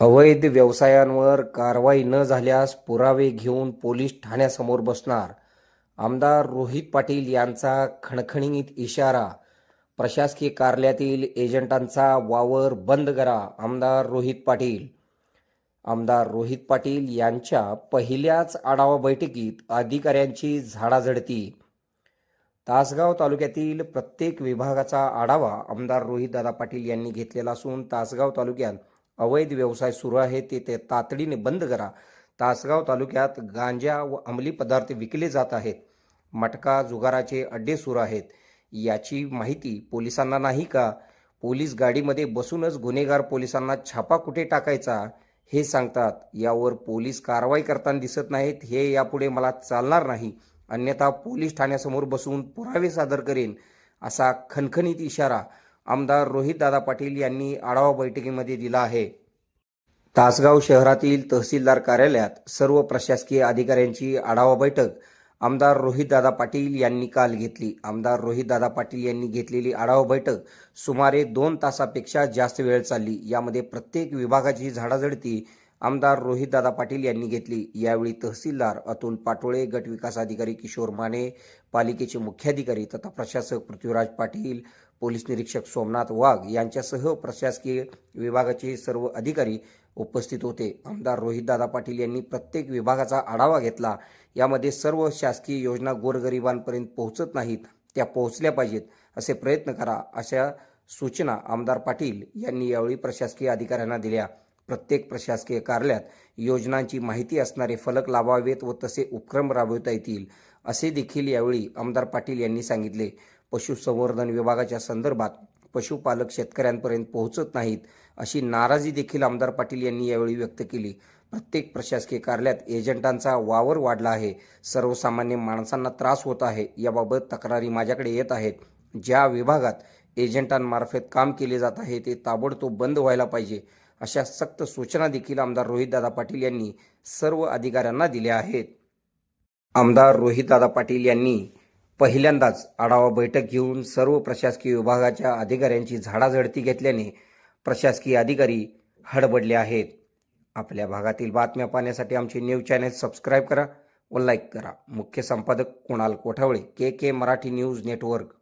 अवैध व्यवसायांवर कारवाई न झाल्यास पुरावे घेऊन पोलीस ठाण्यासमोर बसणार. आमदार रोहित पाटील यांचा खणखणीत इशारा. प्रशासकीय कार्यालयातील एजंटांचा वावर बंद करा आमदार रोहित पाटील. आमदार रोहित पाटील यांच्या पहिल्याच आढावा बैठकीत अधिकाऱ्यांची झाडाझडती. तासगाव तालुक्यातील प्रत्येक विभागाचा आढावा आमदार रोहितदादा पाटील यांनी घेतलेला असून तासगाव तालुक्यात अवैध व्यवसाय सुरू आहे ते ते तातडीने बंद करा. तासगाव तालुक्यात गांजा व अंमली पदार्थ विकले जात आहेत. मटका जुगाराचे अड्डे सुरू आहेत. याची माहिती पोलिसांना नाही का? पोलीस गाडीमध्ये बसूनच गुन्हेगार पोलिसांना छापा कुठे टाकायचा हे सांगतात. यावर पोलीस कारवाई करताना दिसत नाहीत हे यापुढे मला चालणार नाही. अन्यथा पोलीस ठाण्यासमोर बसून पुरावे सादर करेन असा खणखणीत इशारा आमदार रोहितदादा पाटील यांनी आढावा बैठकीमध्ये दिला आहे. तासगाव शहरातील तहसीलदार कार्यालयात सर्व प्रशासकीय अधिकाऱ्यांची आढावा बैठक आमदार रोहितदादा पाटील यांनी काल घेतली. आमदार रोहितदादा पाटील यांनी घेतलेली आढावा बैठक सुमारे दोन तासापेक्षा जास्त वेळ चालली. यामध्ये प्रत्येक विभागाची झाडाझडती आमदार रोहितदादा पाटील यांनी घेतली. यावेळी तहसीलदार अतुल पाटोळे गट विकास अधिकारी किशोर माने पालिकेचे मुख्याधिकारी तथा प्रशासक पृथ्वीराज पाटील पोलीस निरीक्षक सोमनाथ वाघ यांच्यासह प्रशासकीय विभागाचे सर्व अधिकारी उपस्थित होते. आमदार रोहितदादा पाटील यांनी प्रत्येक विभागाचा आढावा घेतला. यामध्ये सर्व शासकीय योजना गोरगरिबांपर्यंत पोहोचत नाहीत त्या पोहोचल्या पाहिजेत असे प्रयत्न करा अशा सूचना आमदार पाटील यांनी यावेळी प्रशासकीय अधिकाऱ्यांना दिल्या. प्रत्येक प्रशासकीय कार्यालयात योजनांची माहिती असणारे फलक लावावेत व तसे उपक्रम राबवता येतील असे देखील यावेळी आमदार पाटील यांनी सांगितले. पशुसंवर्धन विभागाच्या संदर्भात पशुपालक शेतकऱ्यांपर्यंत पोहोचत नाहीत अशी नाराजी देखील आमदार पाटील यांनी यावेळी व्यक्त केली. प्रत्येक प्रशासकीय कार्यालयात एजंटांचा वावर वाढला आहे. सर्वसामान्य माणसांना त्रास होत आहे याबाबत तक्रारी माझ्याकडे येत आहेत. ज्या विभागात एजंटांमार्फत काम केले जात आहे ते ताबडतोब बंद व्हायला पाहिजे. अशा सक्त सूचना देखील आमदार रोहितदादा पाटील यांनी सर्व अधिकाऱ्यांना दिल्या आहेत. आमदार रोहितदादा पाटील यांनी पहिल्यांदाच आढावा बैठक घेऊन सर्व प्रशासकीय विभागाच्या अधिकाऱ्यांची झाडाझडती घेतल्याने प्रशासकीय अधिकारी हडबडले आहेत. आपल्या भागातील बातम्या पाहण्यासाठी आमचे न्यूज चॅनेल सबस्क्राईब करा व लाईक करा. मुख्य संपादक Kunal Kothawale K K Marathi news network.